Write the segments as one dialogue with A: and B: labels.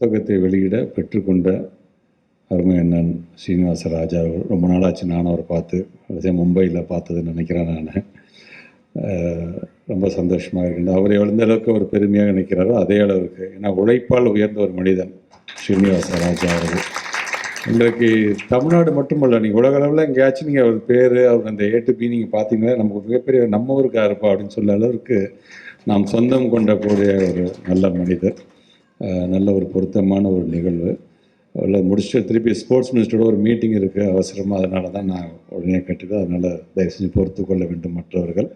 A: புத்தகத்தை வெளியிட பெற்றுக்கொண்ட அருமை அண்ணன் ஸ்ரீனிவாச ராஜா ரொம்ப நாளாச்சு நானும் அவரை பார்த்து அதே மும்பையில் பார்த்ததுன்னு நினைக்கிறேன் நான். ரொம்ப சந்தோஷமாக இருக்கின்ற அவர் எந்த அளவுக்கு அவர் பெருமையாக நினைக்கிறாரோ அதே அளவுக்கு. ஏன்னா உழைப்பால் உயர்ந்த ஒரு மனிதன் ஸ்ரீனிவாச ராஜா அவர்கள். இன்றைக்கு தமிழ்நாடு மட்டுமல்ல நீங்கள் உலக அளவில் எங்கேயாச்சும் நீங்கள் அவர் பேர் அவர் அந்த ஏ டு பி நீங்கள் பார்த்தீங்கன்னா நமக்கு மிகப்பெரிய நம்ம ஊருக்காக இருப்பா அப்படின்னு சொல்ல அளவுக்கு நாம் சொந்தம் கொண்ட கூடிய ஒரு நல்ல மனிதர். நல்ல ஒரு பொருத்தமான ஒரு நிகழ்வு. அதில் முடிச்சுட்டு திருப்பி ஸ்போர்ட்ஸ் மினிஸ்டரோட ஒரு மீட்டிங் இருக்குது அவசரமாக அதனால தான் நான் உடனே கட்டுது அதனால் தயவு செஞ்சு பொறுத்து கொள்ள வேண்டும் மற்றவர்கள்.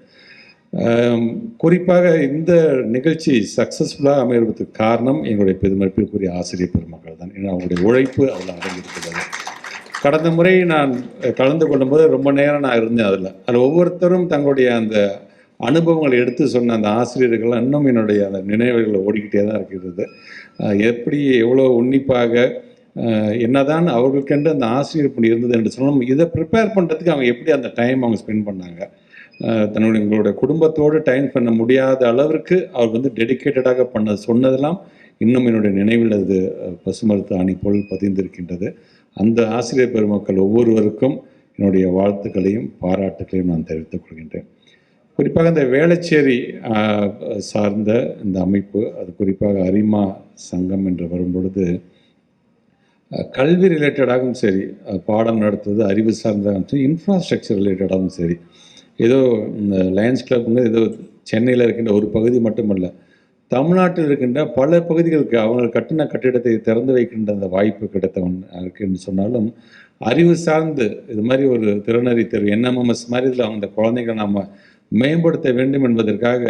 A: குறிப்பாக இந்த நிகழ்ச்சி சக்ஸஸ்ஃபுல்லாக அமைவதற்கு காரணம் எங்களுடைய பெருமதிப்பிற்குரிய ஆசிரியர் பெருமக்கள் தான். ஏன்னா அவங்களுடைய உழைப்பு அதில் அடங்கியிருக்கிறது. கடந்த முறை நான் கலந்து கொள்ளும்போது ரொம்ப நேரம் நான் இருந்தேன் அதில். அதில் ஒவ்வொருத்தரும் தங்களுடைய அந்த அனுபவங்களை எடுத்து சொன்ன அந்த ஆசிரியர்கள் இன்னும் என்னுடைய அந்த நினைவுகளை ஓடிக்கிட்டே தான் இருக்கிறது. எப்படி எவ்வளோ உன்னிப்பாக என்னதான் அவர்களுக்கென்று அந்த ஆசிரியர் பணி இருந்தது என்று சொன்னோம் இதை ப்ரிப்பேர் பண்ணுறதுக்கு அவங்க எப்படி அந்த டைம் அவங்க ஸ்பெண்ட் பண்ணாங்க. தன்னுடைய எங்களுடைய குடும்பத்தோடு டைம் பண்ண முடியாத அளவிற்கு அவர் வந்து டெடிக்கேட்டடாக பண்ண சொன்னதெல்லாம் இன்னும் என்னுடைய நினைவில் அது பசுமருத்து அணி போல் பதிந்திருக்கின்றது. அந்த ஆசிரியர் பெருமக்கள் ஒவ்வொருவருக்கும் என்னுடைய வாழ்த்துக்களையும் பாராட்டுகளையும் நான் தெரிவித்துக் கொள்கின்றேன். குறிப்பாக இந்த வேளச்சேரி சார்ந்த இந்த அமைப்பு அது குறிப்பாக அரிமா சங்கம் என்று வரும்பொழுது கல்வி ரிலேட்டடாகவும் சரி பாடம் நடத்துவது அறிவு சார்ந்தாகவும் சரி இன்ஃப்ராஸ்ட்ரக்சர் ரிலேட்டடாகவும் சரி ஏதோ இந்த லயன்ஸ் கிளப்புங்க ஏதோ சென்னையில் இருக்கின்ற ஒரு பகுதி மட்டுமல்ல தமிழ்நாட்டில் இருக்கின்ற பல பகுதிகளுக்கு அவங்க கட்டின கட்டிடத்தை திறந்து வைக்கின்ற அந்த வாய்ப்பு கிடைத்தவன் இருக்குன்னு சொன்னாலும் அறிவு சார்ந்து இது மாதிரி ஒரு திறனறி தேர்வு என்எம்எம்எஸ் மாதிரி இதில் அந்த குழந்தைகளை நம்ம மேம்படுத்த வேண்டும் என்பதற்காக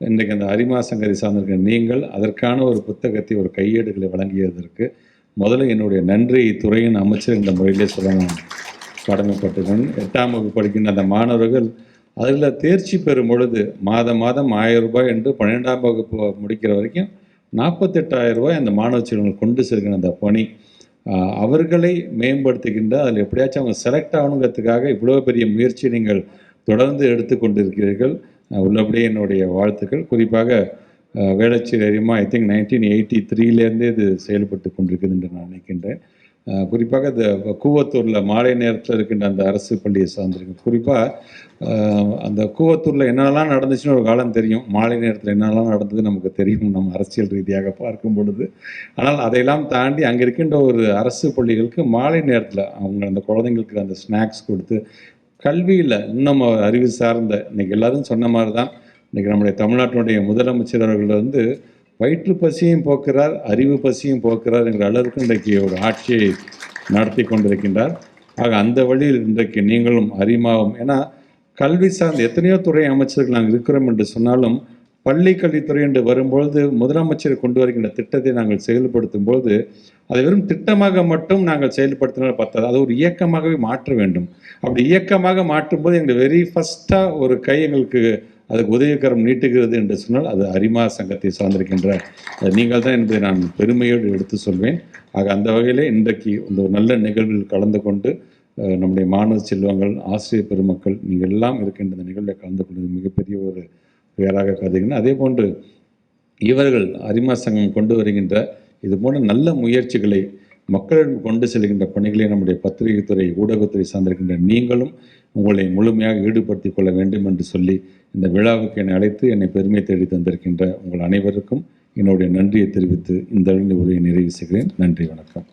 A: இன்றைக்கு அந்த அரிமா சங்கதி சார்ந்திருக்கிற நீங்கள் அதற்கான ஒரு புத்தகத்தை ஒரு கையேடுகளை வழங்கியதற்கு முதல்ல என்னுடைய நன்றி துறையின் அமைச்சர் இந்த முறையிலே சொல்ல நான் கடமைப்பட்டுக்கேன் எட்டாம் வகுப்பு படிக்கின்ற அந்த மாணவர்கள் அதில் தேர்ச்சி பெறும் பொழுது மாதம் மாதம் ஆயிரம் ரூபாய் என்று பன்னிரெண்டாம் வகுப்பு முடிக்கிற வரைக்கும் நாற்பத்தெட்டாயிரம் ரூபாய் அந்த மாணவ செல்வங்கள் கொண்டு செல்கிற அந்த பணி அவர்களை மேம்படுத்துகின்ற அதில் எப்படியாச்சும் அவங்க செலக்ட் ஆகணுங்கிறதுக்காக இவ்வளோ பெரிய முயற்சி நீங்கள் தொடர்ந்து எடுத்துக்கொண்டிருக்கிறீர்கள் உள்ளபடியே என்னுடைய வாழ்த்துக்கள். குறிப்பாக ஆஹ், Velachery I think nineteen eighty த்ரீலேருந்தே இது செயல்பட்டு கொண்டிருக்குது என்று நான் நினைக்கின்றேன். குறிப்பாக இந்த கூவத்தூரில் மாலை நேரத்தில் இருக்கின்ற அந்த அரசு பள்ளியை சார்ந்திருக்கு குறிப்பாக அந்த கூவத்தூரில் என்னெல்லாம் நடந்துச்சுன்னு ஒரு காலம் தெரியும். மாலை நேரத்தில் என்னெல்லாம் நடந்தது நமக்கு தெரியும். நம்ம அரசியல் ரீதியாக பார்க்கும் பொழுது. ஆனால் அதையெல்லாம் தாண்டி அங்கே இருக்கின்ற ஒரு அரசு பள்ளிகளுக்கு மாலை நேரத்தில் அவங்க அந்த குழந்தைங்களுக்கு அந்த ஸ்நாக்ஸ் கொடுத்து கல்வியில் இன்னும் அறிவு சார்ந்த இன்றைக்கி எல்லாரும் சொன்ன மாதிரி தான் இன்றைக்கி நம்முடைய தமிழ்நாட்டினுடைய முதலமைச்சர் அவர்கள் வந்து வயிற்று பசியும் போக்குறார் அறிவு பசியும் போக்குறார் என்கிற அளவுக்கு இன்றைக்கு ஒரு ஆட்சியை நடத்தி கொண்டிருக்கின்றார். ஆக அந்த வழியில் இன்றைக்கு நீங்களும் அறிமாவும் ஏன்னா கல்வி சார்ந்த எத்தனையோ துறை அமைச்சர்கள் நாங்கள் இருக்கிறோம் என்று சொன்னாலும் பள்ளி கல்வித்துறை என்று வரும்பொழுது முதலமைச்சர் கொண்டு வருகின்ற திட்டத்தை நாங்கள் செயல்படுத்தும் பொழுது அதை வெறும் திட்டமாக மட்டும் நாங்கள் செயல்படுத்தினால் பத்தாது. அதை ஒரு இயக்கமாகவே மாற்ற வேண்டும். அப்படி இயக்கமாக மாற்றும் போது எங்கள் வெரி ஃபஸ்ட்டாக ஒரு கை எங்களுக்கு அதுக்கு உதவிக்கரம் நீட்டுகிறது என்று சொன்னால் அது அரிமா சங்கத்தை சார்ந்திருக்கின்ற அது நீங்கள் தான் என்பதை நான் பெருமையோடு எடுத்து சொல்வேன். ஆக அந்த வகையிலே இன்றைக்கு இந்த ஒரு நல்ல நிகழ்வில் கலந்து கொண்டு நம்முடைய மாணவ செல்வங்கள் ஆசிரியர் பெருமக்கள் நீங்கள் எல்லாம் இருக்கின்ற இந்த நிகழ்வில் கலந்து கொண்டது மிகப்பெரிய ஒரு பெயராக கருதுகின்றன அதே போன்று இவர்கள் அரிமா சங்கம் கொண்டு வருகின்ற இது போன்ற நல்ல முயற்சிகளை மக்களிடம் கொண்டு செல்கின்ற பணிகளை நம்முடைய பத்திரிகைத்துறை ஊடகத்துறை சார்ந்திருக்கின்ற நீங்களும் உங்களை முழுமையாக ஈடுபடுத்திக் கொள்ள வேண்டும் என்று சொல்லி இந்த விழாவுக்கு என்னை அழைத்து என்னை பெருமை தேடி தந்திருக்கின்ற உங்கள் அனைவருக்கும் என்னுடைய நன்றியை தெரிவித்து இந்த உரையை நிறைவு செய்கிறேன். நன்றி வணக்கம்.